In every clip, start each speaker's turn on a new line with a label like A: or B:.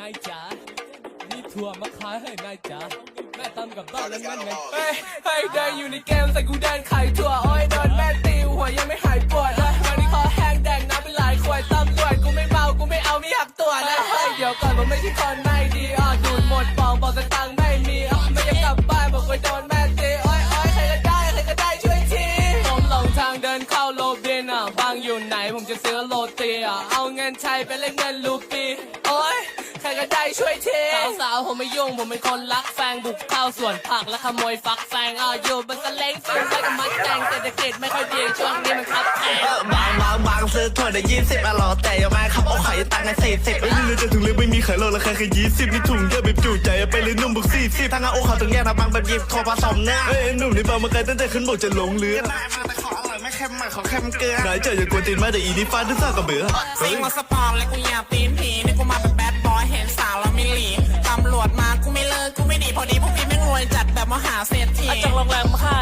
A: นายจ๋านี่ถั่วมาขายให้นายจ๋าแม่ตำกับบ้านแล้วนั่นไง
B: เฮ้ยเฮ้ยเดินอยู่ในเกมใส่กูเดินไข่ถั่วโอ้ยโดนแม่ตีหัวยังไม่หายปวดเลยวันนี้คอแห้งแดงน้ำเป็นหลายขวดตำรวจกูไม่เมากูไม่เอาไม่อยากตัวจนะเฮ้ยเดี๋ยวก่อนผมไม่ใช่คนไม่ดีอะ โลบินอะบางอยู่ไหนผมจะซื้อโรตีอะเอาเงินไทยไปเล่นเงินลูปีโอ้ยใครก็ได้ช่วยทีสาวๆผมไม่ยุ่งผมเป็นคนรักแฟงบุกเข้าสวนผักและขโมยฟักแฟงอะอยู่บนสเล้งฟิลไปกับมัดแตงเศรษฐกิจไม่ค่อยดีช่วงนี้มันคับแพง
C: บางบางซื้อถั่วได้ยี่สิบอร่อยแต่ยังไม่ขับเอาไข่ตังค์ในสี่สิบ
D: เอ้ยนี่เลยจะถึงเลยไม่มีไข่โลราคาแค่ยี่สิบนี่ถุงเยอะแบบจุใจไปเลยนุ่มบุกสี่สิบ
C: ทางอาโอ้เขาถึงแยกนะบางแบบหยิบโทรผสมเนี่ย
D: เอ้ยหนุ่มนี่บางมาไกลตั้งแต่ขึ้นบกจะลงเรือ
C: ได้มาแต่ขออร่อยไม่เค็มมาขอเค็มเกลือ
D: นายเจ้าอย่ากวนตีนมาแต่อีนี่ฟาดที่ซ่ากระเบือ
E: ซิงว่าสปอร์ตและกูอยากตีนผีนี่กูมาเป็นแบดบอยเห็นสาวแล้วไม่หลีตำรวจมากูไม่เลิกกูไม่หนีพอดีพวกพี่แม่งรวยจัดแบบมหาเศรษฐี
F: จากโรงแรมค่า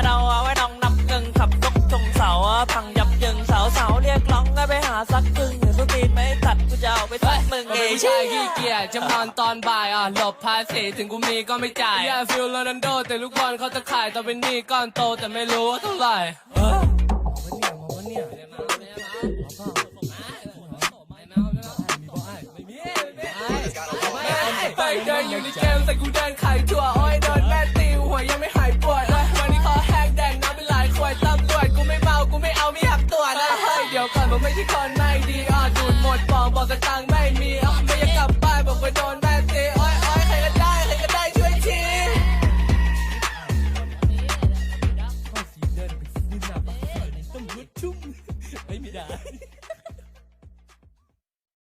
F: ให้ไปหาสักกึ่งเดี๋ยวสตีนไม่ตัดกูจะเอาไปสักมึง
B: เอ้
F: เอยง
B: ชายขี้เกียจจะนอนตอนบ่ายอะหลบภาษีถึงกูมีก็ไม่จ่ายอย่าฟิลโรนัลโด แต่ลูกบอลเขาจะขายต่อเป็นหนี้ก้อนโตแต่ไม่รู้ว่าเท่าไหร่ ไปเดินอยู่ในเกมแต่กูเดินไข่ถั่วโอ้ยโดนแม่ตีหัวยังไม่หายปวด ก่อนผมไม่ใช่คนไม่ดีอะดูดหมดบอกบอกกระตังไม่มีอะไม่อยากกลับบ้านบอกไปโดนแม่ตีอ้อยอ้อยใครก็ได้ใครก็ได้ช่วยที
A: ข้อสีเดินไปซื้อหน้าบ้านตำรวจชุ่มไม่ได้